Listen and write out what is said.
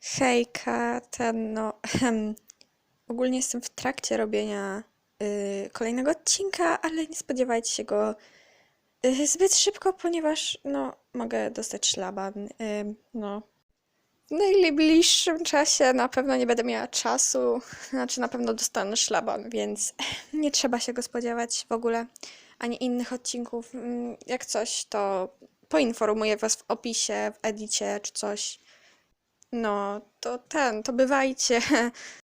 Hejka, ten no. Ogólnie jestem w trakcie robienia y, kolejnego odcinka, ale nie spodziewajcie się go y, zbyt szybko, ponieważ no, mogę dostać szlaban. Y, no. W najbliższym czasie na pewno nie będę miała czasu, znaczy na pewno dostanę szlaban, więc nie trzeba się go spodziewać w ogóle, ani innych odcinków. Mm, Jak coś, to poinformuję was w opisie, w edicie czy coś. No, to ten, to bywajcie.